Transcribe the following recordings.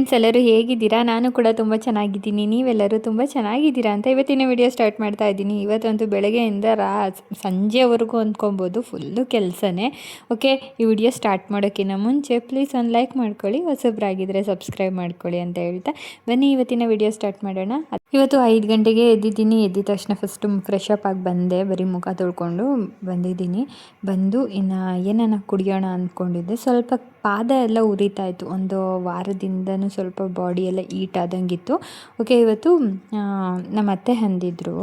Friends ಎಲ್ಲರೂ ಹೇಗಿದ್ದೀರಾ? ನಾನು ಕೂಡ ತುಂಬ ಚೆನ್ನಾಗಿದ್ದೀನಿ. ನೀವೆಲ್ಲರೂ ತುಂಬ ಚೆನ್ನಾಗಿದ್ದೀರಾ ಅಂತ ಇವತ್ತಿನ ವಿಡಿಯೋ ಸ್ಟಾರ್ಟ್ ಮಾಡ್ತಾ ಇದ್ದೀನಿ. ಇವತ್ತಂತೂ ಬೆಳಗ್ಗೆಯಿಂದ ರಾ, ಸಂಜೆವರೆಗೂ ಅಂದ್ಕೊಬೋದು. ಫುಲ್ಲು ಕೆಲಸನೇ. ಓಕೆ ಈ ವಿಡಿಯೋ ಸ್ಟಾರ್ಟ್ ಮಾಡೋಕ್ಕಿಂತ ಮುಂಚೆ ಪ್ಲೀಸ್ ಒಂದು ಲೈಕ್ ಮಾಡ್ಕೊಳ್ಳಿ ಹೊಸಬ್ರಾಗಿದ್ದರೆ ಸಬ್ಸ್ಕ್ರೈಬ್ ಮಾಡ್ಕೊಳ್ಳಿ ಅಂತ ಹೇಳ್ತಾ ಬನ್ನಿ ಇವತ್ತಿನ ವಿಡಿಯೋ ಸ್ಟಾರ್ಟ್ ಮಾಡೋಣ. ಇವತ್ತು ಐದು ಗಂಟೆಗೆ ಎದ್ದಿದ್ದೀನಿ. ಎದ್ದಿದ ತಕ್ಷಣ ಫಸ್ಟು ಫ್ರೆಶ್ ಅಪ್ ಆಗಿ ಬಂದೆ. ಬರೀ ಮುಖ ತೊಳ್ಕೊಂಡು ಬಂದಿದ್ದೀನಿ. ಬಂದು ಇನ್ನು ಏನನ್ನ ಕುಡಿಯೋಣ ಅಂದ್ಕೊಂಡಿದ್ದೆ. ಸ್ವಲ್ಪ ಪಾದ ಎಲ್ಲ ಉರಿತಾ ಇತ್ತು. ಒಂದು ವಾರದಿಂದನೂ ಸ್ವಲ್ಪ ಬಾಡಿ ಎಲ್ಲ ಈಟ್ ಆದಂಗಿತ್ತು. ಓಕೆ ಇವತ್ತು ನಮ್ಮ ಅತ್ತೆ ಹಂದಿದ್ರು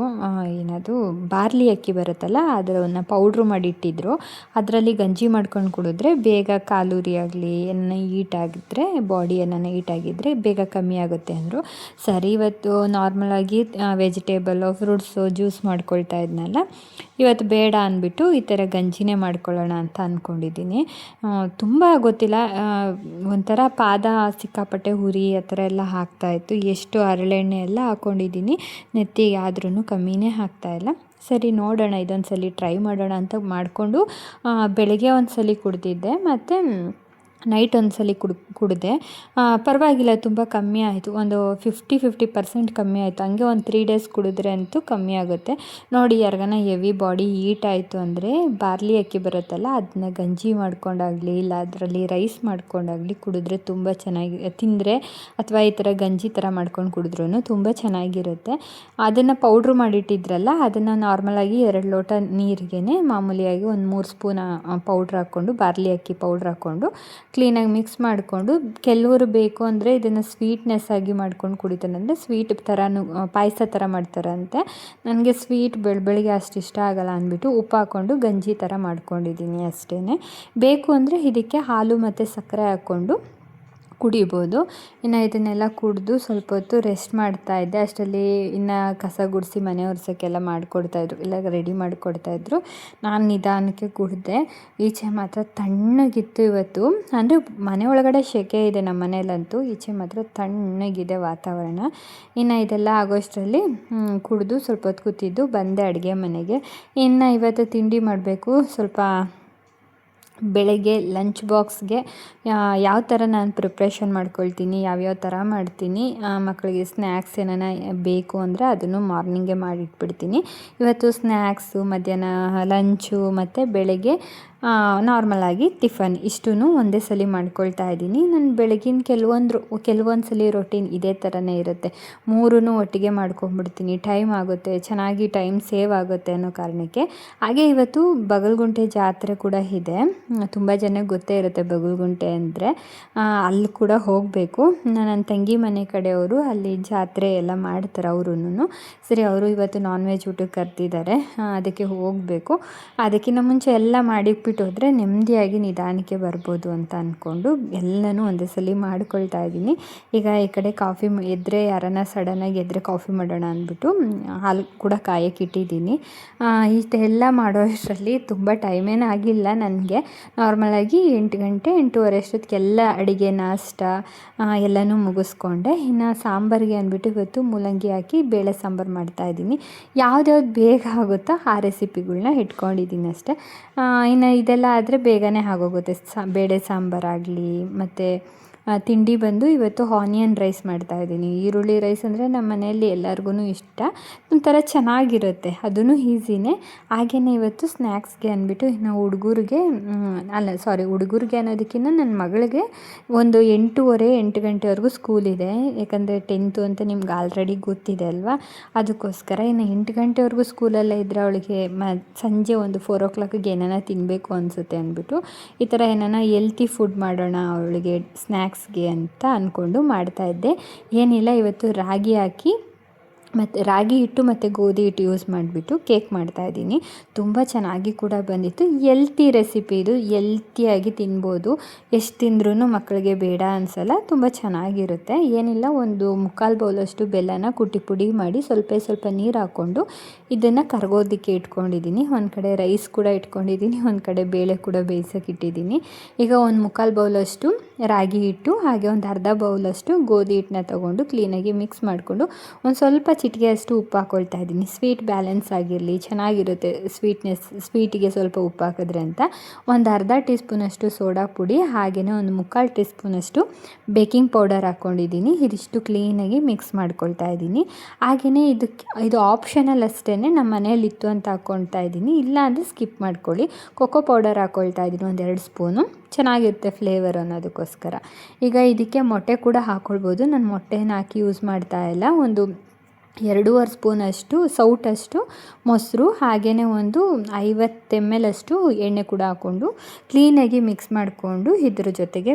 ಏನದು ಬಾರ್ಲಿ ಅಕ್ಕಿ ಬರುತ್ತಲ್ಲ ಅದನ್ನು ಪೌಡ್ರು ಮಾಡಿಟ್ಟಿದ್ರು. ಅದರಲ್ಲಿ ಗಂಜಿ ಮಾಡ್ಕೊಂಡು ಕುಡಿದ್ರೆ ಬೇಗ ಕಾಲೂರಿ ಆಗಲಿ ಏನ ಈಟ್ ಆಗಿದ್ರೆ ಬಾಡಿ ಏನಾನ ಈಟ್ ಆಗಿದ್ರೆ ಬೇಗ ಕಮ್ಮಿ ಆಗುತ್ತೆ ಅಂದರು. ಸರಿ, ಇವತ್ತು ನಾರ್ಮಲಾಗಿ ವೆಜಿಟೇಬಲ್ ಫ್ರೂಟ್ಸು ಜ್ಯೂಸ್ ಮಾಡ್ಕೊಳ್ತಾ ಇದ್ನಲ್ಲ. ಇವತ್ತು ಬೇಡ ಅಂದ್ಬಿಟ್ಟು ಈ ಥರ ಗಂಜಿನೇ ಮಾಡ್ಕೊಳ್ಳೋಣ ಅಂತ ಅಂದ್ಕೊಂಡಿದ್ದೀನಿ. ತುಂಬ ಗೊತ್ತಿಲ್ಲ ಒಂಥರ ಪಾದ ಸಿಕ್ಕಾಪಟ್ಟೆ ಹುರಿ ಆ ಥರ ಎಲ್ಲ ಹಾಕ್ತಾಯಿತ್ತು ಎಷ್ಟು ಹರಳೆಣ್ಣೆ ಎಲ್ಲ ಹಾಕ್ಕೊಂಡಿದ್ದೀನಿ ನೆತ್ತಿಗೆ ಆದ್ರೂ ಕಮ್ಮಿನೇ ಹಾಕ್ತಾಯಿಲ್ಲ ಸರಿ, ನೋಡೋಣ ಇದೊಂದು ಸಲ ಟ್ರೈ ಮಾಡೋಣ ಅಂತ ಮಾಡಿಕೊಂಡು ಬೆಳಗ್ಗೆ ಒಂದು ಸಲ ಕುಡ್ದಿದ್ದೆ. ಮತ್ತು ನೈಟ್ ಒಂದು ಸಲ ಕುಡ್, ಕುಡಿದೆ. ಪರವಾಗಿಲ್ಲ, ತುಂಬ ಕಮ್ಮಿ ಆಯಿತು. ಒಂದು ಫಿಫ್ಟಿ ಫಿಫ್ಟಿ ಪರ್ಸೆಂಟ್ ಕಮ್ಮಿ ಆಯಿತು. ಹಂಗೆ ಒಂದು ತ್ರೀ ಡೇಸ್ ಕುಡಿದ್ರೆ ಅಂತೂ ಕಮ್ಮಿ ಆಗುತ್ತೆ. ನೋಡಿ, ಯಾರಿಗಾನ ಹೆವಿ ಬಾಡಿ ಹೀಟ್ ಆಯಿತು ಅಂದರೆ ಬಾರ್ಲಿ ಅಕ್ಕಿ ಬರುತ್ತಲ್ಲ ಅದನ್ನ ಗಂಜಿ ಮಾಡ್ಕೊಂಡಾಗಲಿ, ಇಲ್ಲ ಅದರಲ್ಲಿ ರೈಸ್ ಮಾಡ್ಕೊಂಡಾಗಲಿ ಕುಡಿದ್ರೆ ತುಂಬ ಚೆನ್ನಾಗಿ, ತಿಂದರೆ ಅಥವಾ ಈ ಥರ ಗಂಜಿ ಥರ ಮಾಡ್ಕೊಂಡು ಕುಡಿದ್ರೂ ತುಂಬ ಚೆನ್ನಾಗಿರುತ್ತೆ. ಅದನ್ನು ಪೌಡ್ರ್ ಮಾಡಿಟ್ಟಿದ್ರಲ್ಲ, ಅದನ್ನು ನಾರ್ಮಲಾಗಿ ಎರಡು ಲೋಟ ನೀರಿಗೆ ಮಾಮೂಲಿಯಾಗಿ ಒಂದು ಮೂರು ಸ್ಪೂನ್ ಪೌಡ್ರ್ ಹಾಕ್ಕೊಂಡು, ಬಾರ್ಲಿ ಅಕ್ಕಿ ಪೌಡ್ರ್ ಹಾಕ್ಕೊಂಡು ಕ್ಲೀನಾಗಿ ಮಿಕ್ಸ್ ಮಾಡಿಕೊಂಡು ಕೆಲವರು ಬೇಕು ಅಂದರೆ ಇದನ್ನು ಸ್ವೀಟ್ನೆಸ್ ಆಗಿ ಮಾಡ್ಕೊಂಡು ಕುಡಿತಾರಂದರೆ ಸ್ವೀಟ್ ಥರನೂ ಪಾಯಸ ಥರ ಮಾಡ್ತಾರಂತೆ. ನನಗೆ ಸ್ವೀಟ್ ಬೆಳ, ಬೆಳಿಗ್ಗೆ ಅಷ್ಟು ಇಷ್ಟ ಆಗಲ್ಲ ಅಂದ್ಬಿಟ್ಟು ಉಪ್ಪು ಹಾಕ್ಕೊಂಡು ಗಂಜಿ ಥರ ಮಾಡ್ಕೊಂಡಿದ್ದೀನಿ ಅಷ್ಟೇ ಬೇಕು ಅಂದರೆ ಇದಕ್ಕೆ ಹಾಲು ಮತ್ತು ಸಕ್ಕರೆ ಹಾಕ್ಕೊಂಡು ಕುಡಿಬೋದು. ಇನ್ನು ಇದನ್ನೆಲ್ಲ ಕುಡಿದು ಸ್ವಲ್ಪ ಹೊತ್ತು ರೆಸ್ಟ್ ಮಾಡ್ತಾ ಇದ್ದೆ. ಅಷ್ಟರಲ್ಲಿ ಇನ್ನು ಕಸ ಗುಡಿಸಿ ಮನೆ ಒರೆಸೋಕ್ಕೆಲ್ಲ ಮಾಡಿಕೊಡ್ತಾಯಿದ್ರು ಇಲ್ಲ ರೆಡಿ ಮಾಡಿಕೊಡ್ತಾಯಿದ್ರು ನಾನು ನಿಧಾನಕ್ಕೆ ಕುಡಿದೆ. ಈಚೆ ಮಾತ್ರ ತಣ್ಣಗಿತ್ತು ಇವತ್ತು. ಅಂದರೆ ಮನೆ ಒಳಗಡೆ ಸೆಕೆ ಇದೆ ನಮ್ಮ ಮನೇಲಂತೂ ಈಚೆ ಮಾತ್ರ ತಣ್ಣಗಿದೆ ವಾತಾವರಣ. ಇನ್ನು ಇದೆಲ್ಲ ಆಗೋಷ್ಟರಲ್ಲಿ ಕುಡಿದು ಸ್ವಲ್ಪ ಹೊತ್ತು ಕೂತಿದ್ದು ಬಂದೆ ಅಡುಗೆ ಮನೆಗೆ. ಇನ್ನು ಇವತ್ತು ತಿಂಡಿ ಮಾಡಬೇಕು. ಸ್ವಲ್ಪ ಬೆಳಗ್ಗೆ ಲಂಚ್ ಬಾಕ್ಸ್ಗೆ ಯಾವ ಥರ ನಾನು ಪ್ರಿಪ್ರೇಷನ್ ಮಾಡ್ಕೊಳ್ತೀನಿ ಯಾವ್ಯಾವ ಥರ ಮಾಡ್ತೀನಿ ಮಕ್ಕಳಿಗೆ ಸ್ನ್ಯಾಕ್ಸ್ ಏನಾನ ಬೇಕು ಅಂದರೆ ಅದನ್ನು ಮಾರ್ನಿಂಗೇ ಮಾಡಿಟ್ಬಿಡ್ತೀನಿ. ಇವತ್ತು ಸ್ನ್ಯಾಕ್ಸು ಮಧ್ಯಾಹ್ನ ಲಂಚು ಮತ್ತು ಬೆಳಗ್ಗೆ ನಾರ್ಮಲಾಗಿ ಟಿಫನ್ ಇಷ್ಟೂ ಒಂದೇ ಸಲ ಮಾಡ್ಕೊಳ್ತಾ ಇದ್ದೀನಿ. ನಾನು ಬೆಳಗಿನ ಕೆಲವೊಂದು ಕೆಲವೊಂದು ಸಲ ರೊಟೀನ್ ಇದೇ ಥರನೇ ಇರುತ್ತೆ. ಮೂರೂ ಒಟ್ಟಿಗೆ ಮಾಡ್ಕೊಂಬಿಡ್ತೀನಿ. ಟೈಮ್ ಆಗುತ್ತೆ, ಚೆನ್ನಾಗಿ ಟೈಮ್ ಸೇವ್ ಆಗುತ್ತೆ ಅನ್ನೋ ಕಾರಣಕ್ಕೆ. ಹಾಗೆ ಇವತ್ತು ಬಗಲ್ಗುಂಟೆ ಜಾತ್ರೆ ಕೂಡ ಇದೆ. ತುಂಬ ಜನಕ್ಕೆ ಗೊತ್ತೇ ಇರುತ್ತೆ ಬಗಲ್ಗುಂಟೆ ಅಂದರೆ. ಅಲ್ಲಿ ಕೂಡ ಹೋಗಬೇಕು. ನನ್ನ ತಂಗಿ ಮನೆ ಕಡೆಯವರು ಅಲ್ಲಿ ಜಾತ್ರೆ ಎಲ್ಲ ಮಾಡ್ತಾರೆ ಅವರೂ ಸರಿ, ಅವರು ಇವತ್ತು ನಾನ್ ವೆಜ್ ಊಟಕ್ಕೆ ಕರೆದಿದ್ದಾರೆ. ಅದಕ್ಕೆ ಹೋಗಬೇಕು. ಅದಕ್ಕಿಂತ ಮುಂಚೆ ಎಲ್ಲ ಮಾಡಿಟ್ಬಿಟ್ಟು ಹೋದರೆ ನೆಮ್ಮದಿಯಾಗಿ ನಿಧಾನಕ್ಕೆ ಬರ್ಬೋದು ಅಂತ ಅಂದ್ಕೊಂಡು ಎಲ್ಲನೂ ಒಂದೇ ಸಲ ಮಾಡ್ಕೊಳ್ತಾ ಇದ್ದೀನಿ. ಈಗ ಈ ಕಡೆ ಕಾಫಿ ಎದ್ರೆ ಯಾರನ್ನ ಸಡನ್ನಾಗಿ ಎದ್ರೆ ಕಾಫಿ ಮಾಡೋಣ ಅಂದ್ಬಿಟ್ಟು ಹಾಲು ಕೂಡ ಕಾಯಕ್ಕೆ ಇಟ್ಟಿದ್ದೀನಿ. ಇಷ್ಟೆಲ್ಲ ಮಾಡೋ ಅಷ್ಟರಲ್ಲಿ ತುಂಬ ಟೈಮೇನು ಆಗಿಲ್ಲ ನನಗೆ. ನಾರ್ಮಲಾಗಿ ಎಂಟು ಗಂಟೆ, ಎಂಟೂವರೆ ಅಷ್ಟೊತ್ತಿಗೆಲ್ಲ ಅಡುಗೆ, ನಾಷ್ಟ ಎಲ್ಲನೂ ಮುಗಿಸ್ಕೊಂಡೆ. ಇನ್ನು ಸಾಂಬಾರಿಗೆ ಅಂದ್ಬಿಟ್ಟು ಇವತ್ತು ಮೂಲಂಗಿ ಹಾಕಿ ಬೇಳೆ ಸಾಂಬಾರು ಮಾಡ್ತಾಯಿದ್ದೀನಿ ಯಾವ್ದ್ಯಾವ್ದು ಬೇಗ ಆಗುತ್ತೋ ಆ ರೆಸಿಪಿಗಳನ್ನ ಇಟ್ಕೊಂಡಿದ್ದೀನಿ ಅಷ್ಟೇ. ಇನ್ನು ಇದೆಲ್ಲ ಆದರೆ ಬೇಗನೆ ಆಗೋಗುತ್ತೆ. ಸಾ ಬೇಳೆ ಸಾಂಬಾರಾಗಲಿ ಮತ್ತು ತಿಂಡಿ ಬಂದು ಇವತ್ತು ಆನಿಯನ್ ರೈಸ್ ಮಾಡ್ತಾ ಇದ್ದೀನಿ. ಈರುಳ್ಳಿ ರೈಸ್ ಅಂದರೆ ನಮ್ಮ ಮನೆಯಲ್ಲಿ ಎಲ್ಲರಿಗೂ ಇಷ್ಟ. ಒಂಥರ ಚೆನ್ನಾಗಿರುತ್ತೆ. ಅದೂ ಈಸಿನೇ. ಹಾಗೆಯೇ ಇವತ್ತು ಸ್ನ್ಯಾಕ್ಸ್ಗೆ ಅಂದ್ಬಿಟ್ಟು ಇನ್ನು ಹುಡುಗರಿಗೆ ಅಲ್ಲ ಸಾರಿ ಹುಡುಗರಿಗೆ ಅನ್ನೋದಕ್ಕಿಂತ ನನ್ನ ಮಗಳಿಗೆ ಒಂದು ಎಂಟೂವರೆ, ಎಂಟು ಗಂಟೆವರೆಗೂ ಸ್ಕೂಲ್ ಇದೆ. ಯಾಕಂದರೆ ಟೆಂತು ಅಂತ ನಿಮ್ಗೆ ಆಲ್ರೆಡಿ ಗೊತ್ತಿದೆ ಅಲ್ವಾ? ಅದಕ್ಕೋಸ್ಕರ ಇನ್ನು ಎಂಟು ಗಂಟೆವರೆಗೂ ಸ್ಕೂಲಲ್ಲೇ ಇದ್ದರೆ ಅವಳಿಗೆ ಮ, ಸಂಜೆ ಒಂದು ಫೋರ್ ಓ ಕ್ಲಾಕಿಗೆ ಏನಾನ ತಿನ್ನಬೇಕು ಅನಿಸುತ್ತೆ ಅಂದ್ಬಿಟ್ಟು ಈ ಥರ ಏನಾನ ಎಲ್ತಿ ಫುಡ್ ಮಾಡೋಣ ಅವಳಿಗೆ ಸ್ನ್ಯಾಕ್ಸ್ಗೆ ಅಂತ ಅಂದ್ಕೊಂಡು ಮಾಡ್ತಾಯಿದ್ದೆ ಏನಿಲ್ಲ ಇವತ್ತು ರಾಗಿ ಹಾಕಿ ಮತ್ತು ರಾಗಿ ಹಿಟ್ಟು ಮತ್ತು ಗೋಧಿ ಹಿಟ್ಟು ಯೂಸ್ ಮಾಡಿಬಿಟ್ಟು ಕೇಕ್ ಮಾಡ್ತಾಯಿದ್ದೀನಿ ತುಂಬ ಚೆನ್ನಾಗಿ ಕೂಡ ಬಂದಿತ್ತು. ಎಲ್ತಿ ರೆಸಿಪಿ ಇದು. ಎಲ್ತಿಯಾಗಿ ತಿನ್ಬೋದು. ಎಷ್ಟು ತಿಂದ್ರೂ ಮಕ್ಕಳಿಗೆ ಬೇಡ ಅನಿಸಲ್ಲ. ತುಂಬ ಚೆನ್ನಾಗಿರುತ್ತೆ. ಏನಿಲ್ಲ, ಒಂದು ಮುಕ್ಕಾಲು ಬೌಲಷ್ಟು ಬೆಲ್ಲನ ಕುಟ್ಟಿ ಪುಡಿ ಮಾಡಿ ಸ್ವಲ್ಪ ಸ್ವಲ್ಪ ನೀರು ಹಾಕ್ಕೊಂಡು ಇದನ್ನು ಕರಗೋದಕ್ಕೆ ಇಟ್ಕೊಂಡಿದ್ದೀನಿ. ಒಂದು ಕಡೆ ರೈಸ್ ಕೂಡ ಇಟ್ಕೊಂಡಿದ್ದೀನಿ. ಒಂದು ಕಡೆ ಬೇಳೆ ಕೂಡ ಬೇಯಿಸೋಕೆ ಇಟ್ಟಿದ್ದೀನಿ. ಈಗ ಒಂದು ಮುಕ್ಕಾಲು ಬೌಲಷ್ಟು ರಾಗಿ ಹಿಟ್ಟು, ಹಾಗೆ ಒಂದು ಅರ್ಧ ಬೌಲಷ್ಟು ಗೋಧಿ ಹಿಟ್ಟನ್ನ ತೊಗೊಂಡು ಕ್ಲೀನಾಗಿ ಮಿಕ್ಸ್ ಮಾಡಿಕೊಂಡು ಒಂದು ಸ್ವಲ್ಪ ಚಿಟಿಕೆ ಅಷ್ಟು ಉಪ್ಪು ಹಾಕ್ಕೊಳ್ತಾ ಇದ್ದೀನಿ. ಸ್ವೀಟ್ ಬ್ಯಾಲೆನ್ಸ್ ಆಗಿರಲಿ, ಚೆನ್ನಾಗಿರುತ್ತೆ ಸ್ವೀಟ್ನೆಸ್ ಸ್ವೀಟಿಗೆ ಸ್ವಲ್ಪ ಉಪ್ಪು ಹಾಕಿದ್ರೆ ಅಂತ. ಒಂದು ಅರ್ಧ ಟೀ ಸ್ಪೂನಷ್ಟು ಸೋಡಾ ಪುಡಿ ಹಾಗೆಯೇ ಒಂದು ಮುಕ್ಕಾಲು ಟೀ ಸ್ಪೂನಷ್ಟು ಬೇಕಿಂಗ್ ಪೌಡರ್ ಹಾಕ್ಕೊಂಡಿದ್ದೀನಿ ಇದಿಷ್ಟು ಕ್ಲೀನಾಗಿ ಮಿಕ್ಸ್ ಮಾಡ್ಕೊಳ್ತಾ ಇದ್ದೀನಿ. ಹಾಗೆಯೇ ಇದಕ್ಕೆ ಇದು ಆಪ್ಷನಲ್ ಅಷ್ಟೇ ನಮ್ಮ ಮನೇಲಿ ಇತ್ತು ಅಂತ ಹಾಕ್ಕೊಳ್ತಾ ಇದ್ದೀನಿ. ಇಲ್ಲ ಅಂದರೆ ಸ್ಕಿಪ್ ಮಾಡ್ಕೊಳ್ಳಿ. ಕೊಕೋ ಪೌಡರ್ ಹಾಕ್ಕೊಳ್ತಾ ಇದ್ದೀನಿ ಒಂದೆರಡು ಸ್ಪೂನು ಚೆನ್ನಾಗಿರುತ್ತೆ ಫ್ಲೇವರ್ ಅನ್ನೋದಕ್ಕೋಸ್ಕರ. ಈಗ ಇದಕ್ಕೆ ಮೊಟ್ಟೆ ಕೂಡ ಹಾಕ್ಕೊಳ್ಬೋದು ನಾನು ಮೊಟ್ಟೆನ ಹಾಕಿ ಯೂಸ್ ಮಾಡ್ತಾ ಇಲ್ಲ. ಒಂದು ಎರಡೂವರೆ ಸ್ಪೂನಷ್ಟು ಸೌಟಷ್ಟು ಮೊಸರು ಹಾಗೆಯೇ ಒಂದು ಐವತ್ತು ಎಂ ಎಲ್ ಅಷ್ಟು ಎಣ್ಣೆ ಕೂಡ ಹಾಕ್ಕೊಂಡು ಕ್ಲೀನಾಗಿ ಮಿಕ್ಸ್ ಮಾಡಿಕೊಂಡು ಇದ್ರ ಜೊತೆಗೆ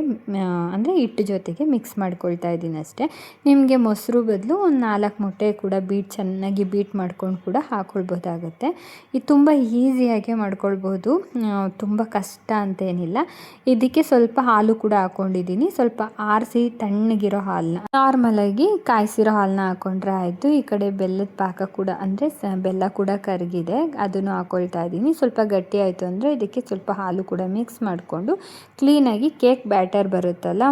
ಅಂದರೆ ಹಿಟ್ಟು ಜೊತೆಗೆ ಮಿಕ್ಸ್ ಮಾಡ್ಕೊಳ್ತಾ ಇದ್ದೀನಿ ಅಷ್ಟೇ. ನಿಮಗೆ ಮೊಸರು ಬದಲು ಒಂದು ನಾಲ್ಕು ಮೊಟ್ಟೆ ಕೂಡ ಬೀಟ್ ಚೆನ್ನಾಗಿ ಬೀಟ್ ಮಾಡ್ಕೊಂಡು ಕೂಡ ಹಾಕ್ಕೊಳ್ಬೋದಾಗುತ್ತೆ ಇದು ತುಂಬ ಈಸಿಯಾಗೆ ಮಾಡ್ಕೊಳ್ಬೋದು. ತುಂಬ ಕಷ್ಟ ಅಂತೇನಿಲ್ಲ. ಇದಕ್ಕೆ ಸ್ವಲ್ಪ ಹಾಲು ಕೂಡ ಹಾಕ್ಕೊಂಡಿದ್ದೀನಿ ಸ್ವಲ್ಪ ಆರಿಸಿ ತಣ್ಣಗಿರೋ ಹಾಲನ್ನ ನಾರ್ಮಲಾಗಿ ಕಾಯಿಸಿರೋ ಹಾಲನ್ನ ಹಾಕ್ಕೊಂಡ್ರೆ ಆಯಿತು. ಈ ಕಡೆ ಬೆಲ್ಲದ ಪಾಕ ಕೂಡ ಅಂದರೆ ಸ ಬೆಲ್ಲ ಕೂಡ ಕರಗಿದೆ, ಅದನ್ನು ಹಾಕ್ಕೊಳ್ತಾ ಇದ್ದೀನಿ. ಸ್ವಲ್ಪ ಗಟ್ಟಿ ಆಯಿತು ಅಂದರೆ ಇದಕ್ಕೆ ಸ್ವಲ್ಪ ಹಾಲು ಕೂಡ ಮಿಕ್ಸ್ ಮಾಡಿಕೊಂಡು ಕ್ಲೀನಾಗಿ ಕೇಕ್ ಬ್ಯಾಟರ್ ಬರುತ್ತಲ್ಲ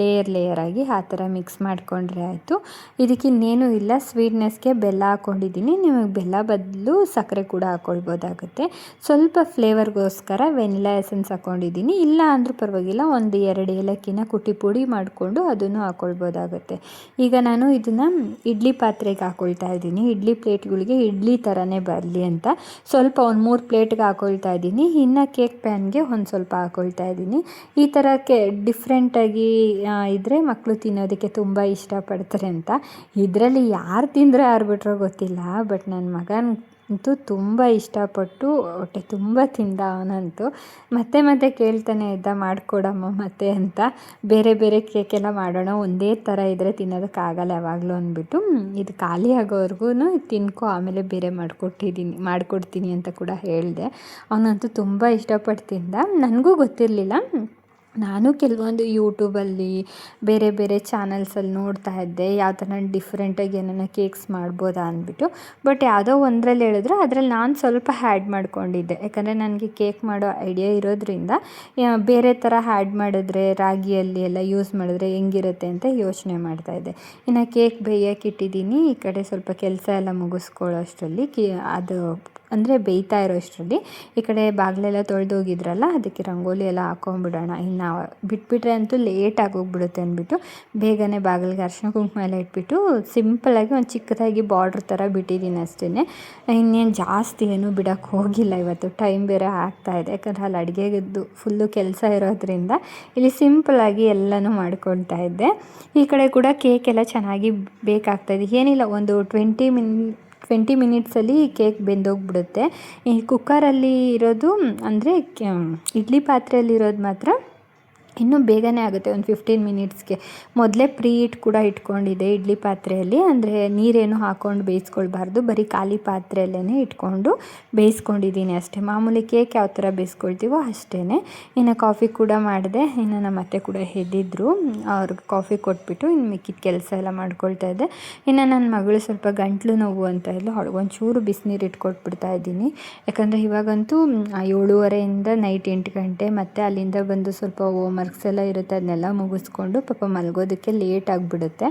ಲೇಯರ್ ಲೇಯರ್ ಆಗಿ ಆ ಥರ ಮಿಕ್ಸ್ ಮಾಡಿಕೊಂಡ್ರೆ ಆಯಿತು. ಇದಕ್ಕೆ ಇನ್ನೇನು ಇಲ್ಲ ಸ್ವೀಟ್ನೆಸ್ಗೆ ಬೆಲ್ಲ ಹಾಕ್ಕೊಂಡಿದ್ದೀನಿ. ನಿಮಗೆ ಬೆಲ್ಲ ಬದಲು ಸಕ್ಕರೆ ಕೂಡ ಹಾಕ್ಕೊಳ್ಬೋದಾಗುತ್ತೆ ಸ್ವಲ್ಪ ಫ್ಲೇವರ್ಗೋಸ್ಕರ ವೆನಿಲಾ ಎಸೆನ್ಸ್ ಹಾಕ್ಕೊಂಡಿದ್ದೀನಿ. ಇಲ್ಲ ಅಂದರೂ ಪರವಾಗಿಲ್ಲ, ಒಂದು ಎರಡು ಏಲಕ್ಕಿನ ಕುಟ್ಟಿ ಪುಡಿ ಮಾಡಿಕೊಂಡು ಅದನ್ನು ಹಾಕ್ಕೊಳ್ಬೋದಾಗುತ್ತೆ ಈಗ ನಾನು ಇದನ್ನು ಇಡ್ಲಿ ಪಾತ್ರೆಗೆ ಹಾಕ್ಕೊಳ್ತಾ ಇದ್ದೀನಿ. ಇಡ್ಲಿ ಪ್ಲೇಟ್ಗಳಿಗೆ ಇಡ್ಲಿ ಥರನೇ ಬರಲಿ ಅಂತ ಸ್ವಲ್ಪ ಒಂದು ಮೂರು ಪ್ಲೇಟ್ಗೆ ಹಾಕೊಳ್ತಾ ಇದ್ದೀನಿ. ಇನ್ನು ಕೇಕ್ ಪ್ಯಾನ್ಗೆ ಒಂದು ಸ್ವಲ್ಪ ಹಾಕೊಳ್ತಾ ಇದ್ದೀನಿ. ಈ ಥರ ಕೆ ಡಿಫ್ರೆಂಟಾಗಿ ಇದ್ದರೆ ಮಕ್ಕಳು ತಿನ್ನೋದಕ್ಕೆ ತುಂಬ ಇಷ್ಟಪಡ್ತಾರೆ ಅಂತ. ಇದರಲ್ಲಿ ಯಾರು ತಿಂದರೆ ಯಾರು ಬಿಟ್ಟರೋ ಗೊತ್ತಿಲ್ಲ ಬಟ್ ನನ್ನ ಮಗನ ಅಂತೂ ತುಂಬ ಇಷ್ಟಪಟ್ಟು, ಹೊಟ್ಟೆ ತುಂಬ ತಿಂದ ಅವನಂತೂ. ಮತ್ತೆ ಮತ್ತೆ ಕೇಳ್ತಾನೆ, ಇದ್ದ ಮಾಡಿಕೊಡಮ್ಮ ಮತ್ತೆ ಅಂತ. ಬೇರೆ ಬೇರೆ ಕೇಕೆಲ್ಲ ಮಾಡೋಣ, ಒಂದೇ ಥರ ಇದ್ದರೆ ತಿನ್ನೋದಕ್ಕಾಗಲ್ಲ ಯಾವಾಗಲೂ ಅಂದ್ಬಿಟ್ಟು. ಇದು ಖಾಲಿ ಆಗೋವರೆಗೂ ತಿನ್ಕೊ, ಆಮೇಲೆ ಬೇರೆ ಮಾಡಿಕೊಟ್ಟಿದ್ದೀನಿ ಮಾಡಿಕೊಡ್ತೀನಿ ಅಂತ ಕೂಡ ಹೇಳಿದೆ. ಅವನಂತೂ ತುಂಬ ಇಷ್ಟಪಟ್ಟು ತಿಂದ. ನನಗೂ ಗೊತ್ತಿರಲಿಲ್ಲ. ನಾನು ಕೆಲವೊಂದು ಯೂಟ್ಯೂಬಲ್ಲಿ ಬೇರೆ ಬೇರೆ ಚಾನಲ್ಸಲ್ಲಿ ನೋಡ್ತಾ ಇದ್ದೆ. ಯಾವ ಥರ ಡಿಫ್ರೆಂಟಾಗಿ ಏನೇನೋ ಕೇಕ್ಸ್ ಮಾಡ್ಬೋದಾ ಅಂದ್ಬಿಟ್ಟು. ಬಟ್ ಯಾವುದೋ ಒಂದರಲ್ಲಿ ಹೇಳಿದ್ರು, ಅದ್ರಲ್ಲಿ ನಾನು ಸ್ವಲ್ಪ ಹ್ಯಾಡ್ ಮಾಡ್ಕೊಂಡಿದ್ದೆ. ಯಾಕಂದರೆ ನನಗೆ ಕೇಕ್ ಮಾಡೋ ಐಡಿಯಾ ಇರೋದ್ರಿಂದ ಬೇರೆ ಥರ ಹ್ಯಾಡ್ ಮಾಡಿದ್ರೆ, ರಾಗಿಯಲ್ಲಿ ಎಲ್ಲ ಯೂಸ್ ಮಾಡಿದ್ರೆ ಹೆಂಗಿರುತ್ತೆ ಅಂತ ಯೋಚನೆ ಮಾಡ್ತಾಯಿದ್ದೆ ಇನ್ನು ಕೇಕ್ ಬೇಯಕ್ಕೆ ಇಟ್ಟಿದ್ದೀನಿ. ಈ ಕಡೆ ಸ್ವಲ್ಪ ಕೆಲಸ ಎಲ್ಲ ಮುಗಿಸ್ಕೊಳ್ಳೋ ಅಷ್ಟರಲ್ಲಿ ಕಿ, ಅದು ಅಂದರೆ ಬೇಯ್ತಾ ಇರೋ ಅಷ್ಟರಲ್ಲಿ. ಈ ಕಡೆ ಬಾಗಿಲೆಲ್ಲ ತೊಳೆದೋಗಿದ್ರಲ್ಲ, ಅದಕ್ಕೆ ರಂಗೋಲಿ ಎಲ್ಲ ಹಾಕೊಂಬಿಡೋಣ. ಇನ್ನು ಬಿಟ್ಬಿಟ್ರೆ ಅಂತೂ ಲೇಟ್ ಆಗೋಗ್ಬಿಡುತ್ತೆ ಅಂದ್ಬಿಟ್ಟು ಬೇಗನೆ ಬಾಗಿಲಿಗೆ ಅರ್ಶಿನ ಕುಂಕುಮ ಎಲ್ಲ ಇಟ್ಬಿಟ್ಟು ಸಿಂಪಲಾಗಿ ಒಂದು ಚಿಕ್ಕದಾಗಿ ಬಾರ್ಡ್ರ್ ಥರ ಬಿಟ್ಟಿದ್ದೀನಿ ಅಷ್ಟೇ ಇನ್ನೇನು ಜಾಸ್ತಿ ಏನೂ ಬಿಡೋಕ್ಕೆ ಹೋಗಿಲ್ಲ ಇವತ್ತು. ಟೈಮ್ ಬೇರೆ ಆಗ್ತಾಯಿದೆ ಯಾಕಂದರೆ ಅಲ್ಲಿ ಅಡುಗೆಗದ್ದು ಫುಲ್ಲು ಕೆಲಸ ಇರೋದ್ರಿಂದ ಇಲ್ಲಿ ಸಿಂಪಲಾಗಿ ಎಲ್ಲನೂ ಮಾಡ್ಕೊಳ್ತಾ ಇದ್ದೆ. ಈ ಕಡೆ ಕೂಡ ಕೇಕ್ ಎಲ್ಲ ಚೆನ್ನಾಗಿ ಬೇಕಾಗ್ತಾಯಿದೆ ಏನಿಲ್ಲ, ಒಂದು ಟ್ವೆಂಟಿ ಮಿನ್ ಟ್ವೆಂಟಿ ಮಿನಿಟ್ಸಲ್ಲಿ ಕೇಕ್ ಬೆಂದೋಗ್ಬಿಡುತ್ತೆ. ಈ ಕುಕ್ಕರಲ್ಲಿ ಇರೋದು ಅಂದರೆ ಇಡ್ಲಿ ಪಾತ್ರೆಯಲ್ಲಿರೋದು ಮಾತ್ರ ಇನ್ನೂ ಬೇಗನೆ ಆಗುತ್ತೆ, ಒಂದು ಫಿಫ್ಟೀನ್ ಮಿನಿಟ್ಸ್ಗೆ ಮೊದಲೇ ಪ್ರೀ ಹೀಟ್ ಕೂಡ ಇಟ್ಕೊಂಡಿದೆ ಇಡ್ಲಿ ಪಾತ್ರೆಯಲ್ಲಿ. ಅಂದರೆ ನೀರೇನು ಹಾಕ್ಕೊಂಡು ಬೇಯಿಸ್ಕೊಳ್ಬಾರ್ದು, ಬರೀ ಖಾಲಿ ಪಾತ್ರೆಯಲ್ಲೇ ಇಟ್ಕೊಂಡು ಬೇಯಿಸ್ಕೊಂಡಿದ್ದೀನಿ ಅಷ್ಟೇ. ಮಾಮೂಲಿ ಕೇಕ್ ಯಾವ ಥರ ಬೇಯಿಸ್ಕೊಳ್ತೀವೋ ಅಷ್ಟೇ ಇನ್ನು ಕಾಫಿ ಕೂಡ ಮಾಡಿದೆ, ಇನ್ನು ನಮ್ಮ ಅತ್ತೆ ಕೂಡ ಹೆದ್ದಿದ್ರು ಅವ್ರಿಗೆ ಕಾಫಿ ಕೊಟ್ಬಿಟ್ಟು ಇನ್ನು ಮಿಕ್ಕಿದ ಕೆಲಸ ಎಲ್ಲ ಮಾಡ್ಕೊಳ್ತಾ ಇದ್ದೆ. ಇನ್ನು ನನ್ನ ಮಗಳು ಸ್ವಲ್ಪ ಗಂಟ್ಲು ನೋವು ಅಂತ ಇಲ್ಲ ಒಂಚೂರು ಬಿಸಿನೀರು ಇಟ್ಕೊಟ್ಬಿಡ್ತಾ ಇದ್ದೀನಿ. ಯಾಕಂದರೆ ಇವಾಗಂತೂ ಏಳುವರೆಯಿಂದ ನೈಟ್ ಎಂಟು ಗಂಟೆ, ಮತ್ತು ಅಲ್ಲಿಂದ ಬಂದು ಸ್ವಲ್ಪ ಹೋಮ್ ವರ್ಕ್ಸ್ ಎಲ್ಲ ಇರುತ್ತೆ, ಅದನ್ನೆಲ್ಲ ಮುಗಿಸ್ಕೊಂಡು ಪಾಪ ಮಲಗೋದಕ್ಕೆ ಲೇಟ್ ಆಗಿಬಿಡುತ್ತೆ.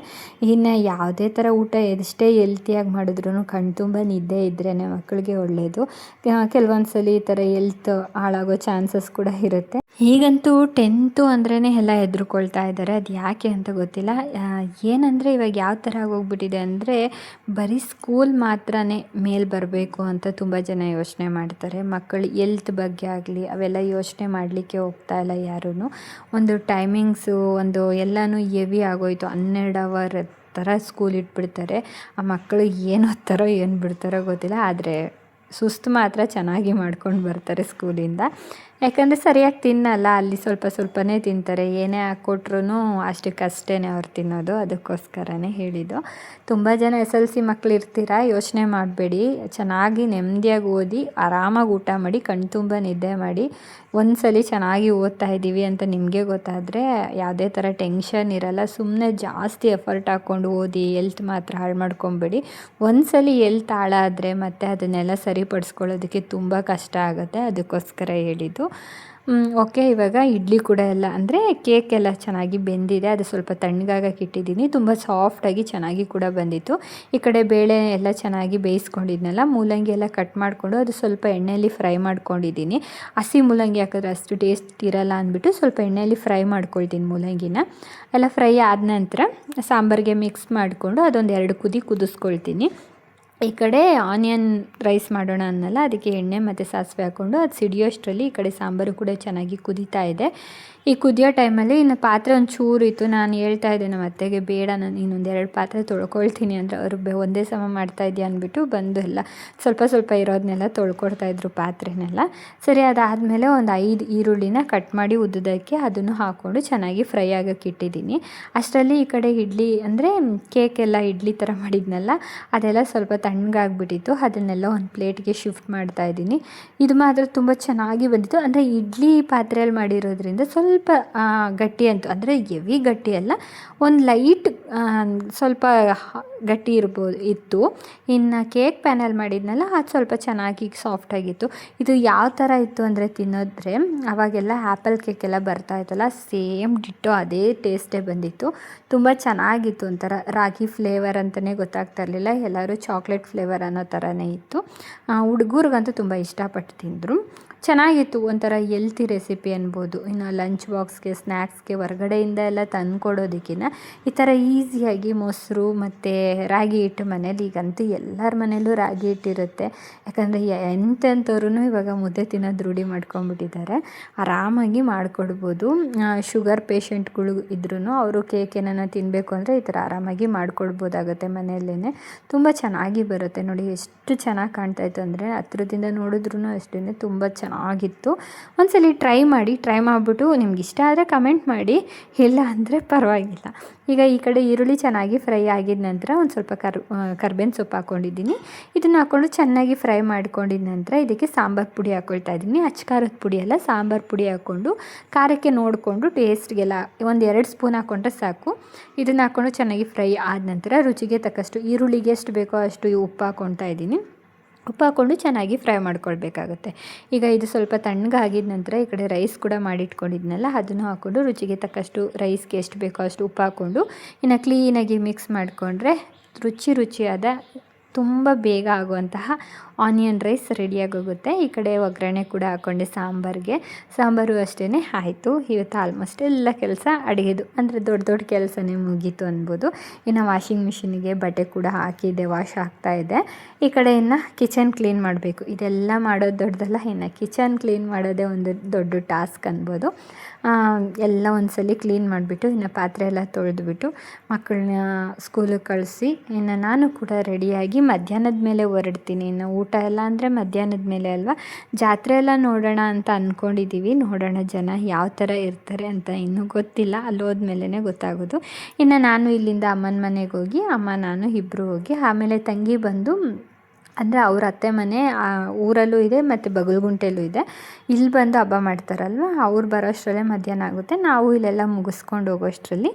ಇನ್ನು ಯಾವುದೇ ಥರ ಊಟ ಎಷ್ಟೇ ಹೆಲ್ತಿಯಾಗಿ ಮಾಡಿದ್ರೂ ಕಣ್ಣು ತುಂಬ ನಿದ್ದೆ ಇದ್ರೇ ಮಕ್ಕಳಿಗೆ ಒಳ್ಳೆಯದು ಕೆಲವೊಂದು ಸಲ ಈ ಥರ ಎಲ್ತ್ ಹಾಳಾಗೋ ಚಾನ್ಸಸ್ ಕೂಡ ಇರುತ್ತೆ. ಈಗಂತೂ ಟೆಂತು ಅಂದ್ರೇ ಎಲ್ಲ ಹೆದರ್ಕೊಳ್ತಾ ಇದ್ದಾರೆ ಅದು ಯಾಕೆ ಅಂತ ಗೊತ್ತಿಲ್ಲ. ಏನಂದರೆ ಇವಾಗ ಯಾವ ಥರ ಆಗೋಗ್ಬಿಟ್ಟಿದೆ ಅಂದರೆ ಬರೀ ಸ್ಕೂಲ್ ಮಾತ್ರನೇ ಮೇಲೆ ಬರಬೇಕು ಅಂತ ತುಂಬ ಜನ ಯೋಚನೆ ಮಾಡ್ತಾರೆ. ಮಕ್ಕಳು ಎಲ್ತ್ ಬಗ್ಗೆ ಆಗಲಿ, ಅವೆಲ್ಲ ಯೋಚನೆ ಮಾಡಲಿಕ್ಕೆ ಹೋಗ್ತಾ ಇಲ್ಲ ಯಾರೂ ಒಂದು ಟೈಮಿಂಗ್ಸು ಒಂದು ಎಲ್ಲನೂ ಹೆವಿ ಆಗೋಯಿತು. ಹನ್ನೆರಡು ಅವರ್ ಥರ ಸ್ಕೂಲ್ ಇಟ್ಬಿಡ್ತಾರೆ. ಆ ಮಕ್ಕಳು ಏನು ಓದ್ತಾರೋ, ಏನು ಬಿಡ್ತಾರೋ ಗೊತ್ತಿಲ್ಲ. ಆದರೆ ಸುಸ್ತು ಮಾತ್ರ ಚೆನ್ನಾಗಿ ಮಾಡ್ಕೊಂಡು ಬರ್ತಾರೆ ಸ್ಕೂಲಿಂದ ಯಾಕಂದರೆ ಸರಿಯಾಗಿ ತಿನ್ನಲ್ಲ. ಅಲ್ಲಿ ಸ್ವಲ್ಪ ಸ್ವಲ್ಪನೇ ತಿಂತಾರೆ. ಏನೇ ಹಾಕ್ಕೊಟ್ರು ಅಷ್ಟಕ್ಕಷ್ಟೇ ಅವ್ರು ತಿನ್ನೋದು. ಅದಕ್ಕೋಸ್ಕರನೇ ಹೇಳಿದ್ದು. ತುಂಬ ಜನ ಎಸ್ ಎಲ್ ಸಿ ಮಕ್ಳು ಯೋಚನೆ ಮಾಡಬೇಡಿ. ಚೆನ್ನಾಗಿ ನೆಮ್ಮದಿಯಾಗಿ ಓದಿ, ಆರಾಮಾಗಿ ಊಟ ಮಾಡಿ ಕಣ್ತುಂಬ ತುಂಬ ನಿದ್ದೆ ಮಾಡಿ ಒಂದು ಸಲ ಚೆನ್ನಾಗಿ ಓದ್ತಾ ಇದ್ದೀವಿ ಅಂತ ನಿಮಗೆ ಗೊತ್ತಾದರೆ ಯಾವುದೇ ಥರ ಟೆನ್ಷನ್ ಇರಲ್ಲ. ಸುಮ್ಮನೆ ಜಾಸ್ತಿ ಎಫರ್ಟ್ ಹಾಕ್ಕೊಂಡು ಓದಿ, ಎಲ್ತ್ ಮಾತ್ರ ಹಾಳು ಮಾಡ್ಕೊಬೇಡಿ. ಒಂದು ಸಲ ಎಲ್ತ್ ಹಾಳಾದರೆ ಮತ್ತು ಅದನ್ನೆಲ್ಲ ಸರಿಪಡಿಸ್ಕೊಳ್ಳೋದಕ್ಕೆ ತುಂಬ ಕಷ್ಟ ಆಗುತ್ತೆ. ಅದಕ್ಕೋಸ್ಕರ ಹೇಳಿದ್ದು. ಓಕೆ, ಇವಾಗ ಇಡ್ಲಿ ಕೂಡ ಎಲ್ಲ, ಅಂದರೆ ಕೇಕ್ ಎಲ್ಲ ಚೆನ್ನಾಗಿ ಬೆಂದಿದೆ. ಅದು ಸ್ವಲ್ಪ ತಣ್ಣಗಾಗಕ್ಕೆ ಇಟ್ಟಿದ್ದೀನಿ. ತುಂಬ ಸಾಫ್ಟಾಗಿ ಚೆನ್ನಾಗಿ ಕೂಡ ಬಂದಿತ್ತು. ಈ ಕಡೆ ಬೇಳೆ ಎಲ್ಲ ಚೆನ್ನಾಗಿ ಬೇಯಿಸ್ಕೊಂಡಿದ್ನಲ್ಲ, ಮೂಲಂಗಿ ಎಲ್ಲ ಕಟ್ ಮಾಡಿಕೊಂಡು ಅದು ಸ್ವಲ್ಪ ಎಣ್ಣೆಯಲ್ಲಿ ಫ್ರೈ ಮಾಡ್ಕೊಂಡಿದ್ದೀನಿ. ಹಸಿ ಮೂಲಂಗಿ ಹಾಕಿದ್ರೆ ಅಷ್ಟು ಟೇಸ್ಟ್ ಇರಲ್ಲ ಅಂದ್ಬಿಟ್ಟು ಸ್ವಲ್ಪ ಎಣ್ಣೆಯಲ್ಲಿ ಫ್ರೈ ಮಾಡ್ಕೊಳ್ತೀನಿ ಮೂಲಂಗಿನ. ಎಲ್ಲ ಫ್ರೈ ಆದ ನಂತರ ಸಾಂಬಾರಿಗೆ ಮಿಕ್ಸ್ ಮಾಡಿಕೊಂಡು ಅದೊಂದು ಎರಡು ಕುದಿ ಕುದಿಸ್ಕೊಳ್ತೀನಿ. ಈ ಕಡೆ ಆನಿಯನ್ ರೈಸ್ ಮಾಡೋಣ ಅನ್ನಲ್ಲ, ಅದಕ್ಕೆ ಎಣ್ಣೆ ಮತ್ತು ಸಾಸಿವೆ ಹಾಕ್ಕೊಂಡು ಅದು ಸಿಡಿಯೋಷ್ಟರಲ್ಲಿ ಈ ಕಡೆ ಸಾಂಬಾರು ಕೂಡ ಚೆನ್ನಾಗಿ ಕುದೀತಾ ಇದೆ. ಈ ಕುದಿಯೋ ಟೈಮಲ್ಲಿ ಇನ್ನು ಪಾತ್ರೆ ಒಂದು ಚೂರು ಇತ್ತು. ನಾನು ಹೇಳ್ತಾ ಇದ್ದೆ, ನಮ್ಮ ಅತ್ತೆಗೆ ಬೇಡ, ನಾನು ಇನ್ನೊಂದು ಎರಡು ಪಾತ್ರೆ ತೊಳ್ಕೊಳ್ತೀನಿ. ಅಂದರೆ, ಅವರು ಒಂದೇ ಸಮ ಮಾಡ್ತಾ ಇದೆಯಾ ಅಂದ್ಬಿಟ್ಟು ಬಂದು ಎಲ್ಲ ಸ್ವಲ್ಪ ಸ್ವಲ್ಪ ಇರೋದನ್ನೆಲ್ಲ ತೊಳ್ಕೊಡ್ತಾಯಿದ್ರು ಪಾತ್ರೆನೆಲ್ಲ. ಸರಿ, ಅದಾದಮೇಲೆ ಒಂದು ಐದು ಈರುಳ್ಳಿನ ಕಟ್ ಮಾಡಿ ಉದ್ದದಕ್ಕೆ ಅದನ್ನು ಹಾಕ್ಕೊಂಡು ಚೆನ್ನಾಗಿ ಫ್ರೈ ಆಗೋಕ್ಕೆ ಇಟ್ಟಿದ್ದೀನಿ. ಅಷ್ಟರಲ್ಲಿ ಈ ಕಡೆ ಇಡ್ಲಿ, ಅಂದರೆ ಕೇಕ್ ಎಲ್ಲ ಇಡ್ಲಿ ಥರ ಮಾಡಿದ್ನಲ್ಲ, ಅದೆಲ್ಲ ಸ್ವಲ್ಪ ತಣ್ಣಗಾಗ್ಬಿಟ್ಟಿತ್ತು. ಅದನ್ನೆಲ್ಲ ಒಂದು ಪ್ಲೇಟ್ಗೆ ಶಿಫ್ಟ್ ಮಾಡ್ತಾ ಇದ್ದೀನಿ. ಇದು ಮಾತ್ರ ತುಂಬ ಚೆನ್ನಾಗಿ ಬಂದಿತ್ತು. ಅಂದರೆ, ಇಡ್ಲಿ ಪಾತ್ರೆಯಲ್ಲಿ ಮಾಡಿರೋದ್ರಿಂದ ಸ್ವಲ್ಪ ಸ್ವಲ್ಪ ಗಟ್ಟಿ ಅಂತು, ಅಂದರೆ ಎವಿ ಗಟ್ಟಿ ಅಲ್ಲ, ಒಂದು ಲೈಟ್ ಸ್ವಲ್ಪ ಗಟ್ಟಿ ಇರ್ಬೋದು, ಇತ್ತು. ಇನ್ನು ಕೇಕ್ ಪ್ಯಾನಲ್ ಮಾಡಿದ್ನಲ್ಲ, ಅದು ಸ್ವಲ್ಪ ಚೆನ್ನಾಗಿ ಸಾಫ್ಟಾಗಿತ್ತು ಇದು ಯಾವ ಥರ ಇತ್ತು ಅಂದರೆ ತಿನ್ನೋದ್ರೆ, ಅವಾಗೆಲ್ಲ ಆ್ಯಪಲ್ ಕೇಕೆಲ್ಲ ಬರ್ತಾ ಇತ್ತಲ್ಲ ಸೇಮ್ ಡಿಟ್ಟು ಅದೇ ಟೇಸ್ಟೇ ಬಂದಿತ್ತು. ತುಂಬ ಚೆನ್ನಾಗಿತ್ತು ಒಂಥರ, ರಾಗಿ ಫ್ಲೇವರ್ ಅಂತಲೇ ಗೊತ್ತಾಗ್ತಾ ಇರಲಿಲ್ಲ, ಎಲ್ಲರೂ ಚಾಕ್ಲೇಟ್ ಫ್ಲೇವರ್ ಅನ್ನೋ ಥರನೇ ಇತ್ತು. ಹುಡುಗರಿಗಂತೂ ತುಂಬ ಇಷ್ಟಪಟ್ಟು ತಿಂದರು. ಚೆನ್ನಾಗಿತ್ತು ಒಂಥರ ಎಲ್ತಿ ರೆಸಿಪಿ ಅನ್ಬೋದು. ಇನ್ನು ಲಂಚ್ ಬಾಕ್ಸ್ಗೆ ಸ್ನ್ಯಾಕ್ಸ್ಗೆ ಹೊರಗಡೆಯಿಂದ ಎಲ್ಲ ತಂದು ಕೊಡೋದಕ್ಕಿಂತ ಈ ಥರ ಈಸಿಯಾಗಿ ಮೊಸರು ಮತ್ತು ರಾಗಿ ಹಿಟ್ಟು ಮನೇಲಿ, ಈಗಂತೂ ಎಲ್ಲರ ಮನೇಲೂ ರಾಗಿ ಹಿಟ್ಟಿರುತ್ತೆ. ಯಾಕಂದರೆ ಎಂತೆಂಥವ್ರು ಇವಾಗ ಮುದ್ದೆ ತಿನ್ನೋದು ರೂಢಿ ಮಾಡ್ಕೊಂಡ್ಬಿಟ್ಟಿದ್ದಾರೆ. ಆರಾಮಾಗಿ ಮಾಡಿಕೊಡ್ಬೋದು. ಶುಗರ್ ಪೇಷಂಟ್ಗಳು ಇದ್ರೂ ಅವರು ಕೇಕ್ ಏನಾನ ತಿನ್ನಬೇಕು ಅಂದರೆ ಈ ಥರ ಆರಾಮಾಗಿ ಮಾಡಿಕೊಡ್ಬೋದಾಗುತ್ತೆ ಮನೆಯಲ್ಲೇ ತುಂಬ ಚೆನ್ನಾಗಿ ಬರುತ್ತೆ. ನೋಡಿ, ಎಷ್ಟು ಚೆನ್ನಾಗಿ ಕಾಣ್ತಾಯಿತ್ತು ಅಂದರೆ ಹತ್ರದಿಂದ ನೋಡಿದ್ರೂ ಅಷ್ಟೇ ತುಂಬ ಚೆನ್ನಾಗಿ ಚೆನ್ನಾಗಿತ್ತು ಒಂದ್ಸಲಿ ಟ್ರೈ ಮಾಡಿ ಟ್ರೈ ಮಾಡಿಬಿಟ್ಟು ನಿಮ್ಗೆ ಇಷ್ಟ ಆದರೆ ಕಮೆಂಟ್ ಮಾಡಿ, ಇಲ್ಲ ಅಂದರೆ ಪರವಾಗಿಲ್ಲ. ಈಗ ಈ ಕಡೆ ಈರುಳ್ಳಿ ಚೆನ್ನಾಗಿ ಫ್ರೈ ಆಗಿದ ನಂತರ ಒಂದು ಸ್ವಲ್ಪ ಕರ್ ಕರ್ಬೇವಿನ ಸೊಪ್ಪು ಹಾಕ್ಕೊಂಡಿದ್ದೀನಿ ಇದನ್ನು ಹಾಕ್ಕೊಂಡು ಚೆನ್ನಾಗಿ ಫ್ರೈ ಮಾಡ್ಕೊಂಡಿದ ನಂತರ ಇದಕ್ಕೆ ಸಾಂಬಾರು ಪುಡಿ ಹಾಕ್ಕೊಳ್ತಾ ಇದ್ದೀನಿ. ಅಚ್ಕಾರದ ಪುಡಿ ಅಲ್ಲ, ಸಾಂಬಾರು ಪುಡಿ ಹಾಕ್ಕೊಂಡು ಖಾರಕ್ಕೆ ನೋಡಿಕೊಂಡು ಟೇಸ್ಟ್ಗೆಲ್ಲ ಒಂದು ಎರಡು ಸ್ಪೂನ್ ಹಾಕ್ಕೊಂಡ್ರೆ ಸಾಕು. ಇದನ್ನು ಹಾಕ್ಕೊಂಡು ಚೆನ್ನಾಗಿ ಫ್ರೈ ಆದ ನಂತರ ರುಚಿಗೆ ತಕ್ಕಷ್ಟು ಈರುಳ್ಳಿಗೆ ಎಷ್ಟು ಬೇಕೋ ಅಷ್ಟು ಉಪ್ಪು ಹಾಕ್ಕೊಳ್ತಾ ಇದ್ದೀನಿ. ಉಪ್ಪು ಹಾಕ್ಕೊಂಡು ಚೆನ್ನಾಗಿ ಫ್ರೈ ಮಾಡ್ಕೊಳ್ಬೇಕಾಗುತ್ತೆ. ಈಗ ಇದು ಸ್ವಲ್ಪ ತಣ್ಣಗಾಗಿದ ನಂತರ ಈ ಕಡೆ ರೈಸ್ ಕೂಡ ಮಾಡಿಟ್ಕೊಂಡಿದ್ನಲ್ಲ, ಅದನ್ನು ಹಾಕ್ಕೊಂಡು ರುಚಿಗೆ ತಕ್ಕಷ್ಟು ರೈಸ್ಗೆ ಎಷ್ಟು ಬೇಕೋ ಅಷ್ಟು ಉಪ್ಪು ಹಾಕ್ಕೊಂಡು ಇನ್ನು ಕ್ಲೀನಾಗಿ ಮಿಕ್ಸ್ ಮಾಡಿಕೊಂಡ್ರೆ ರುಚಿ ರುಚಿಯಾದ ತುಂಬ ಬೇಗ ಆಗುವಂತಹ ಆನಿಯನ್ ರೈಸ್ ರೆಡಿಯಾಗೋಗುತ್ತೆ. ಈ ಕಡೆ ಒಗ್ಗರಣೆ ಕೂಡ ಹಾಕ್ಕೊಂಡೆ ಸಾಂಬಾರಿಗೆ. ಸಾಂಬಾರು ಅಷ್ಟೇ ಆಯಿತು. ಇವತ್ತು ಆಲ್ಮೋಸ್ಟ್ ಎಲ್ಲ ಕೆಲಸ ಅಡುಗೆದು. ಅಂದರೆ ದೊಡ್ಡ ದೊಡ್ಡ ಕೆಲಸನೇ ಮುಗೀತು ಅನ್ಬೋದು. ಇನ್ನು ವಾಷಿಂಗ್ ಮಿಷಿನಿಗೆ ಬಟ್ಟೆ ಕೂಡ ಹಾಕಿದೆ ವಾಶ್ ಆಗ್ತಾ ಇದೆ. ಈ ಕಡೆ ಇನ್ನು ಕಿಚನ್ ಕ್ಲೀನ್ ಮಾಡಬೇಕು. ಇದೆಲ್ಲ ಮಾಡೋದು ದೊಡ್ಡದಲ್ಲ, ಇನ್ನು ಕಿಚನ್ ಕ್ಲೀನ್ ಮಾಡೋದೇ ಒಂದು ದೊಡ್ಡ ಟಾಸ್ಕ್ ಅನ್ಬೋದು. ಎಲ್ಲ ಒಂದ್ಸಲಿ ಕ್ಲೀನ್ ಮಾಡಿಬಿಟ್ಟು, ಇನ್ನು ಪಾತ್ರೆ ಎಲ್ಲ ತೊಳೆದುಬಿಟ್ಟು, ಮಕ್ಕಳನ್ನ ಸ್ಕೂಲಿಗೆ ಕಳಿಸಿ, ಇನ್ನು ನಾನು ಕೂಡ ರೆಡಿಯಾಗಿ ಮಧ್ಯಾಹ್ನದ ಮೇಲೆ ಹೊರಡ್ತೀನಿ. ಇನ್ನು ಊಟ ಎಲ್ಲ ಅಂದರೆ ಮಧ್ಯಾಹ್ನದ ಮೇಲೆ ಅಲ್ವಾ? ಜಾತ್ರೆ ಎಲ್ಲ ನೋಡೋಣ ಅಂತ ಅಂದ್ಕೊಂಡಿದ್ದೀವಿ ನೋಡೋಣ ಜನ ಯಾವ ಥರ ಇರ್ತಾರೆ ಅಂತ ಇನ್ನೂ ಗೊತ್ತಿಲ್ಲ. ಅಲ್ಲಿ ಹೋದ್ಮೇಲೆ ಗೊತ್ತಾಗೋದು. ಇನ್ನು ನಾನು ಇಲ್ಲಿಂದ ಅಮ್ಮನ ಮನೆಗೆ ಹೋಗಿ, ಅಮ್ಮ, ನಾನು ಇಬ್ಬರು ಹೋಗಿ, ಆಮೇಲೆ ತಂಗಿ ಬಂದು ಅಂದರೆ ಅವ್ರ ಅತ್ತೆ ಮನೆ ಊರಲ್ಲೂ ಇದೆ ಮತ್ತು ಬಗಲ್ಗುಂಟೆಯಲ್ಲೂ ಇದೆ. ಇಲ್ಲಿ ಬಂದು ಹಬ್ಬ ಮಾಡ್ತಾರಲ್ವ? ಅವ್ರು ಬರೋಷ್ಟರಲ್ಲೇ ಮಧ್ಯಾಹ್ನ ಆಗುತ್ತೆ. ನಾವು ಇಲ್ಲೆಲ್ಲ ಮುಗಿಸ್ಕೊಂಡು ಹೋಗೋಷ್ಟರಲ್ಲಿ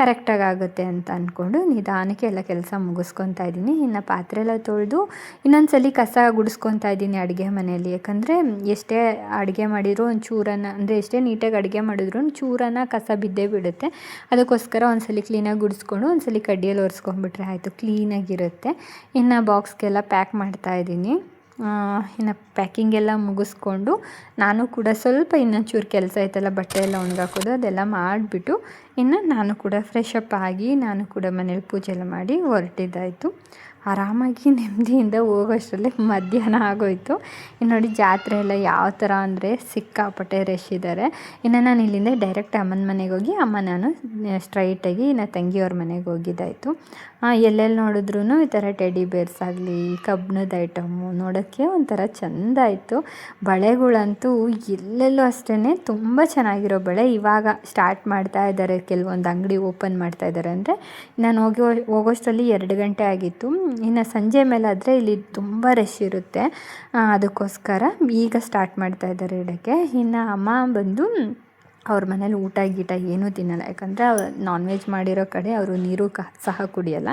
ಕರೆಕ್ಟಾಗಿ ಆಗುತ್ತೆ ಅಂತ ಅಂದ್ಕೊಂಡು ನಿಧಾನಕ್ಕೆ ಎಲ್ಲ ಕೆಲಸ ಮುಗಿಸ್ಕೊತಾ ಇದ್ದೀನಿ. ಇನ್ನು ಪಾತ್ರೆ ಎಲ್ಲ ತೊಳೆದು ಇನ್ನೊಂದು ಸಲ ಕಸ ಗುಡಿಸ್ಕೊತಾ ಇದ್ದೀನಿ ಅಡುಗೆ ಮನೆಯಲ್ಲಿ. ಯಾಕಂದರೆ ಎಷ್ಟೇ ಅಡುಗೆ ಮಾಡಿದ್ರು ಒಂದು ಚೂರನ್ನ ಅಂದರೆ ಎಷ್ಟೇ ನೀಟಾಗಿ ಅಡುಗೆ ಮಾಡಿದ್ರು ಚೂರನ್ನ ಕಸ ಬಿದ್ದೇ ಬಿಡುತ್ತೆ. ಅದಕ್ಕೋಸ್ಕರ ಒಂದು ಸಲ ಕ್ಲೀನಾಗಿ ಗುಡಿಸ್ಕೊಂಡು ಒಂದು ಸಲ ಕಡ್ಡಿಯಲ್ಲಿ ಒರೆಸ್ಕೊಂಡ್ಬಿಟ್ರೆ ಆಯಿತು ಕ್ಲೀನಾಗಿರುತ್ತೆ ಇನ್ನು ಬಾಕ್ಸ್ಗೆಲ್ಲ ಪ್ಯಾಕ್ ಮಾಡ್ತಾಯಿದ್ದೀನಿ ಇನ್ನು ಪ್ಯಾಕಿಂಗ್ ಎಲ್ಲ ಮುಗಿಸ್ಕೊಂಡು ನಾನು ಕೂಡ ಸ್ವಲ್ಪ ಇನ್ನೊಂಚೂರು ಕೆಲಸ ಐತಲ್ಲ, ಬಟ್ಟೆ ಎಲ್ಲ ಒಣಗಾಕೋದು ಅದೆಲ್ಲ ಮಾಡಿಬಿಟ್ಟು ಇನ್ನು ನಾನು ಕೂಡ ಫ್ರೆಶ್ ಅಪ್ ಆಗಿ ನಾನು ಕೂಡ ಮನೇಲಿ ಪೂಜೆ ಎಲ್ಲ ಮಾಡಿ ಹೊರಟಿದ್ದಾಯಿತು. ಆರಾಮಾಗಿ ನೆಮ್ಮದಿಯಿಂದ ಹೋಗೋಷ್ಟರಲ್ಲಿ ಮಧ್ಯಾಹ್ನ ಆಗೋಯಿತು. ಇನ್ನು ನೋಡಿ ಜಾತ್ರೆ ಎಲ್ಲ ಯಾವ ಥರ ಅಂದರೆ ಸಿಕ್ಕಾಪಟ್ಟೆ ರಶ್ ಇದ್ದಾರೆ ಇನ್ನು ನಾನು ಇಲ್ಲಿಂದ ಡೈರೆಕ್ಟ್ ಅಮ್ಮನ ಮನೆಗೆ ಹೋಗಿ, ಅಮ್ಮ ನಾನು ಸ್ಟ್ರೈಟಾಗಿ ಇನ್ನು ತಂಗಿಯವ್ರ ಮನೆಗೆ ಹೋಗಿದ್ದಾಯಿತು. ಎಲ್ಲೆಲ್ಲಿ ನೋಡಿದ್ರೂ ಈ ಥರ ಟೆಡಿ ಬೇರ್ಸ್ ಆಗಲಿ, ಕಬ್ಬಿಣದ ಐಟಮು ನೋಡೋಕ್ಕೆ ಒಂಥರ ಚೆಂದ ಇತ್ತು ಬಳೆಗಳಂತೂ ಎಲ್ಲೆಲ್ಲೂ ಅಷ್ಟೇ ತುಂಬ ಚೆನ್ನಾಗಿರೋ ಬಳೆ. ಇವಾಗ ಸ್ಟಾರ್ಟ್ ಮಾಡ್ತಾ ಇದ್ದಾರೆ ಕೆಲವೊಂದು ಅಂಗಡಿ ಓಪನ್ ಮಾಡ್ತಾ ಇದ್ದಾರೆ ಅಂದರೆ. ನಾನು ಹೋಗಿ ಹೋಗೋಷ್ಟರಲ್ಲಿ ಎರಡು ಗಂಟೆ ಆಗಿತ್ತು. ಇನ್ನು ಸಂಜೆ ಮೇಲಾದರೆ ಇಲ್ಲಿ ತುಂಬ ರಶ್ ಇರುತ್ತೆ. ಅದಕ್ಕೋಸ್ಕರ ಈಗ ಸ್ಟಾರ್ಟ್ ಮಾಡ್ತಾ ಇದ್ದಾರೆ ಇಡೋಕ್ಕೆ ಇನ್ನು ಅಮ್ಮ ಬಂದು ಅವ್ರ ಮನೇಲಿ ಊಟ ಗೀಟ ಏನೂ ತಿನ್ನಲ್ಲ. ಯಾಕಂದರೆ ನಾನ್ ವೆಜ್ ಮಾಡಿರೋ ಕಡೆ ಅವರು ನೀರು ಕ, ಸಹ ಕುಡಿಯಲ್ಲ.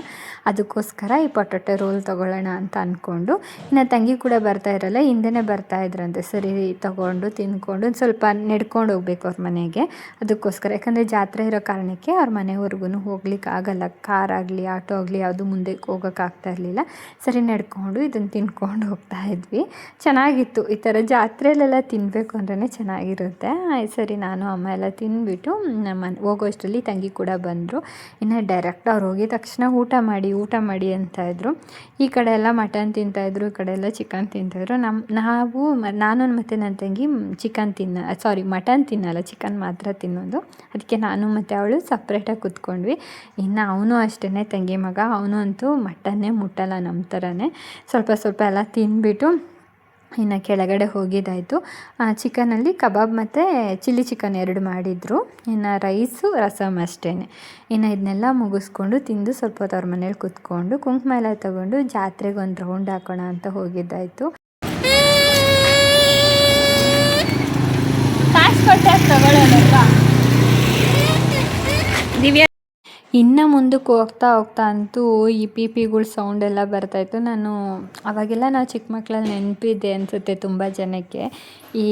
ಅದಕ್ಕೋಸ್ಕರ ಈ ಪೊಟೊಟೊ ರೋಲ್ ತೊಗೊಳ್ಳೋಣ ಅಂತ ಅಂದ್ಕೊಂಡು ಇನ್ನು ತಂಗಿ ಕೂಡ ಬರ್ತಾ ಇರಲ್ಲ, ಹಿಂದೆನೇ ಬರ್ತಾ ಇದ್ರಂತೆ. ಸರಿ, ತೊಗೊಂಡು ತಿಂದ್ಕೊಂಡು ಸ್ವಲ್ಪ ನೆಡ್ಕೊಂಡು ಹೋಗ್ಬೇಕು ಅವ್ರ ಮನೆಗೆ. ಅದಕ್ಕೋಸ್ಕರ, ಯಾಕಂದರೆ ಜಾತ್ರೆ ಇರೋ ಕಾರಣಕ್ಕೆ ಅವ್ರ ಮನೆವರೆಗೂ ಹೋಗ್ಲಿಕ್ಕೆ ಆಗಲ್ಲ. ಕಾರ್ ಆಗಲಿ, ಆಟೋ ಆಗಲಿ, ಯಾವುದು ಮುಂದೆ ಹೋಗೋಕ್ಕಾಗ್ತಾ ಇರಲಿಲ್ಲ. ಸರಿ, ನಡ್ಕೊಂಡು ಇದನ್ನು ತಿನ್ಕೊಂಡು ಹೋಗ್ತಾ ಇದ್ವಿ. ಚೆನ್ನಾಗಿತ್ತು. ಈ ಥರ ಜಾತ್ರೆಯಲ್ಲೆಲ್ಲ ತಿನ್ನಬೇಕು ಅಂದ್ರೆ ಚೆನ್ನಾಗಿರುತ್ತೆ. ಸರಿ, ನಾನು ಅಮ್ಮ ಎಲ್ಲ ತಿಂದ್ಬಿಟ್ಟು ನಮ್ಮ ಹೋಗೋ ಅಷ್ಟರಲ್ಲಿ ತಂಗಿ ಕೂಡ ಬಂದರು. ಇನ್ನು ಡೈರೆಕ್ಟ್ ಅವ್ರು ಹೋಗಿದ ತಕ್ಷಣ ಊಟ ಮಾಡಿ ಊಟ ಮಾಡಿ ಅಂತ ಇದ್ದರು ಈ ಕಡೆ ಎಲ್ಲ ಮಟನ್ ತಿಂತಾಯಿದ್ರು ಈ ಕಡೆ ಎಲ್ಲ ಚಿಕನ್ ತಿಂತಾಯಿದ್ರು ನಮ್ಮ ನಾವು ನಾನು ಮತ್ತು ನನ್ನ ತಂಗಿ ಚಿಕನ್ ತಿನ್ನ ಸಾರಿ ಮಟನ್ ತಿನ್ನಲ್ಲ ಚಿಕನ್ ಮಾತ್ರ ತಿನ್ನೋದು. ಅದಕ್ಕೆ ನಾನು ಮತ್ತು ಅವಳು ಸಪ್ರೇಟಾಗಿ ಕೂತ್ಕೊಂಡ್ವಿ. ಇನ್ನು ಅವನು ಅಷ್ಟೇ ತಂಗಿ ಮಗ. ಅವನು ಅಂತೂ ಮಟನ್ನೇ ಮುಟ್ಟಲ್ಲ ನಮ್ಮ ಥರನೇ ಸ್ವಲ್ಪ ಸ್ವಲ್ಪ ಎಲ್ಲ ತಿಂದ್ಬಿಟ್ಟು ಇನ್ನು ಕೆಳಗಡೆ ಹೋಗಿದ್ದಾಯಿತು. ಚಿಕನಲ್ಲಿ ಕಬಾಬ್ ಮತ್ತು ಚಿಲ್ಲಿ ಚಿಕನ್ ಎರಡು ಮಾಡಿದರು. ಇನ್ನು ರೈಸು ರಸಮ್ ಅಷ್ಟೇ ಇನ್ನು ಇದನ್ನೆಲ್ಲ ಮುಗಿಸ್ಕೊಂಡು ತಿಂದು ಸ್ವಲ್ಪ ಹೊತ್ತು ಅವ್ರ ಮನೇಲಿ ಕೂತ್ಕೊಂಡು ಕುಂಕುಮ ಎಲ್ಲ ತೊಗೊಂಡು ಜಾತ್ರೆಗೆ ಒಂದು ರೌಂಡ್ ಹಾಕೋಣ ಅಂತ ಹೋಗಿದ್ದಾಯಿತು. ಕಾಸು ಕೊಟ್ಟೆ ತಗೊಳ್ಳೋದಲ್ವಾ? ದಿವ್ಯಾ ಇನ್ನು ಮುಂದಕ್ಕೆ ಹೋಗ್ತಾ ಹೋಗ್ತಾ ಅಂತೂ ಈ ಪಿ ಪಿಗಳ ಸೌಂಡ್ ಎಲ್ಲ ಬರ್ತಾಯಿತ್ತು ನಾನು ಅವಾಗೆಲ್ಲ ನಾವು ಚಿಕ್ಕ ಮಕ್ಕಳಲ್ಲಿ ನೆನಪಿದೆ ಅನಿಸುತ್ತೆ ತುಂಬ ಜನಕ್ಕೆ. ಈ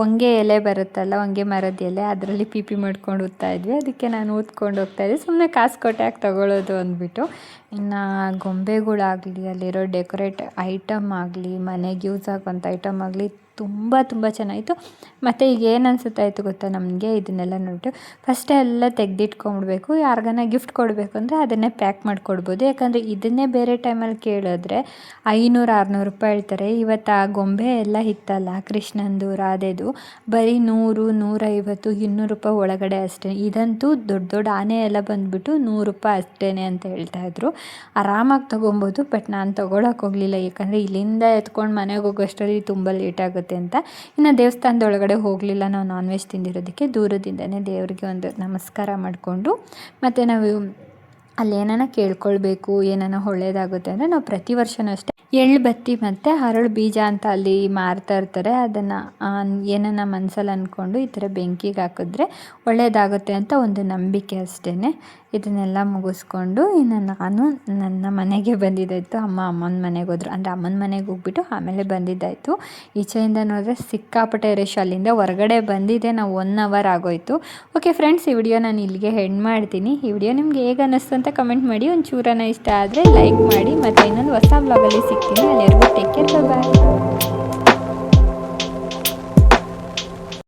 ಹೊಂಗೆ ಎಲೆ ಬರುತ್ತಲ್ಲ ಹೊಂಗೆ ಮರದ ಎಲೆ, ಅದರಲ್ಲಿ ಪಿ ಪಿ ಮಾಡ್ಕೊಂಡು ಹೋಗ್ತಾ ಇದ್ವಿ. ಅದಕ್ಕೆ ನಾನು ಊದ್ಕೊಂಡು ಹೋಗ್ತಾಯಿದ್ದೆ ಸುಮ್ಮನೆ ಕಾಸು ಕೊಟ್ಟೆ ಯಾಕೆ ತೊಗೊಳ್ಳೋದು ಅಂದ್ಬಿಟ್ಟು. ಇನ್ನು ಗೊಂಬೆಗಳಾಗಲಿ, ಅಲ್ಲಿರೋ ಡೆಕೋರೇಟ್ ಐಟಮ್ ಆಗಲಿ, ಮನೆಗೆ ಯೂಸ್ ಆಗುವಂಥ ಐಟಮ್ ಆಗಲಿ ತುಂಬ ತುಂಬ ಚೆನ್ನಾಗಿತ್ತು. ಮತ್ತು ಈಗ ಏನು ಅನಿಸುತ್ತಾಯಿತ್ತು ಗೊತ್ತಾ? ನಮಗೆ ಇದನ್ನೆಲ್ಲ ನೋಡಿಬಿಟ್ಟು ಫಸ್ಟೇ ಎಲ್ಲ ತೆಗೆದಿಟ್ಕೊಂಡ್ಬಿಡ್ಬೇಕು. ಯಾರಿಗಾನ ಗಿಫ್ಟ್ ಕೊಡಬೇಕು ಅಂದರೆ ಅದನ್ನೇ ಪ್ಯಾಕ್ ಮಾಡಿಕೊಡ್ಬೋದು. ಯಾಕಂದರೆ ಇದನ್ನೇ ಬೇರೆ ಟೈಮಲ್ಲಿ ಕೇಳಿದ್ರೆ ಐನೂರು, ಆರುನೂರು ರೂಪಾಯಿ ಹೇಳ್ತಾರೆ. ಇವತ್ತು ಆ ಗೊಂಬೆ ಎಲ್ಲ ಇತ್ತಲ್ಲ ಕೃಷ್ಣಂದು, ರಾಧೆದು, ಬರೀ ನೂರು, ನೂರೈವತ್ತು, ಇನ್ನೂರು ರೂಪಾಯಿ ಒಳಗಡೆ ಅಷ್ಟೇ. ಇದಂತೂ ದೊಡ್ಡ ದೊಡ್ಡ ಆನೆ ಎಲ್ಲ ಬಂದುಬಿಟ್ಟು ನೂರು ರೂಪಾಯಿ ಅಷ್ಟೇ ಅಂತ ಹೇಳ್ತಾಯಿದ್ರು ಆರಾಮಾಗಿ ತೊಗೊಬೋದು ಬಟ್ ನಾನು ತೊಗೊಳಕ್ಕೆ ಹೋಗಲಿಲ್ಲ. ಯಾಕಂದರೆ ಇಲ್ಲಿಂದ ಎತ್ಕೊಂಡು ಮನೆಗೆ ಹೋಗೋಷ್ಟರಲ್ಲಿ ತುಂಬ ಲೇಟ್ ಆಗುತ್ತೆ ಅಂತ. ಇನ್ನು ದೇವಸ್ಥಾನದೊಳಗಡೆ ಹೋಗಲಿಲ್ಲ ನಾವು ನಾನ್ ವೆಜ್ ತಿಂದಿರೋದಕ್ಕೆ ದೂರದಿಂದನೇ ದೇವರಿಗೆ ಒಂದು ನಮಸ್ಕಾರ ಮಾಡಿಕೊಂಡು ಮತ್ತು ನಾವು ಅಲ್ಲಿ ಏನಾನ ಕೇಳ್ಕೊಳ್ಬೇಕು, ಏನಾನ ಒಳ್ಳೇದಾಗುತ್ತೆ ಅಂದರೆ ನಾವು ಪ್ರತಿ ವರ್ಷವೂ ಅಷ್ಟೇ. ಎಳ್ಳು ಬತ್ತಿ ಮತ್ತು ಹರಳು ಬೀಜ ಅಂತ ಅಲ್ಲಿ ಮಾರ್ತಾ ಇರ್ತಾರೆ. ಅದನ್ನು ಏನನ್ನ ಮನಸ್ಸಲ್ಲಿ ಅಂದ್ಕೊಂಡು ಈ ಥರ ಬೆಂಕಿಗೆ ಹಾಕಿದ್ರೆ ಒಳ್ಳೆಯದಾಗುತ್ತೆ ಅಂತ ಒಂದು ನಂಬಿಕೆ ಅಷ್ಟೇ ಇದನ್ನೆಲ್ಲ ಮುಗಿಸ್ಕೊಂಡು ಇನ್ನು ನಾನು ನನ್ನ ಮನೆಗೆ ಬಂದಿದ್ದಾಯಿತು. ಅಮ್ಮ ಅಮ್ಮನ ಮನೆಗೆ ಹೋದ್ರು. ಅಂದರೆ ಅಮ್ಮನ ಮನೆಗೆ ಹೋಗ್ಬಿಟ್ಟು ಆಮೇಲೆ ಬಂದಿದ್ದಾಯಿತು. ಈಚೆಯಿಂದ ನೋಡಿದ್ರೆ ಸಿಕ್ಕಾಪಟ್ಟೆ ರೇಷ್ ಅಲ್ಲಿಂದ ಹೊರಗಡೆ ಬಂದಿದೆ. ನಾವು ಒನ್ ಅವರ್ ಆಗೋಯಿತು. ಓಕೆ ಫ್ರೆಂಡ್ಸ್ ಈ ವಿಡಿಯೋ ನಾನು ಇಲ್ಲಿಗೆ ಹೆಣ್ಣು ಮಾಡ್ತೀನಿ. ಈ ವಿಡಿಯೋ ನಿಮ್ಗೆ ಹೇಗೆ ಅನ್ನಿಸ್ತು ಅಂತ ಕಮೆಂಟ್ ಮಾಡಿ. ಒಂದು ಚೂರನ ಇಷ್ಟ ಆದರೆ ಲೈಕ್ ಮಾಡಿ. ಮತ್ತು ಇನ್ನೊಂದು ಹೊಸ ಬ್ಲಾಗಲ್ಲಿ ಸಿಗ್ತೀನಿ. ಅಲ್ಲಿವರೆಗೂ ಟೇಕ್ ಕೇರ್ ಬಾಯ್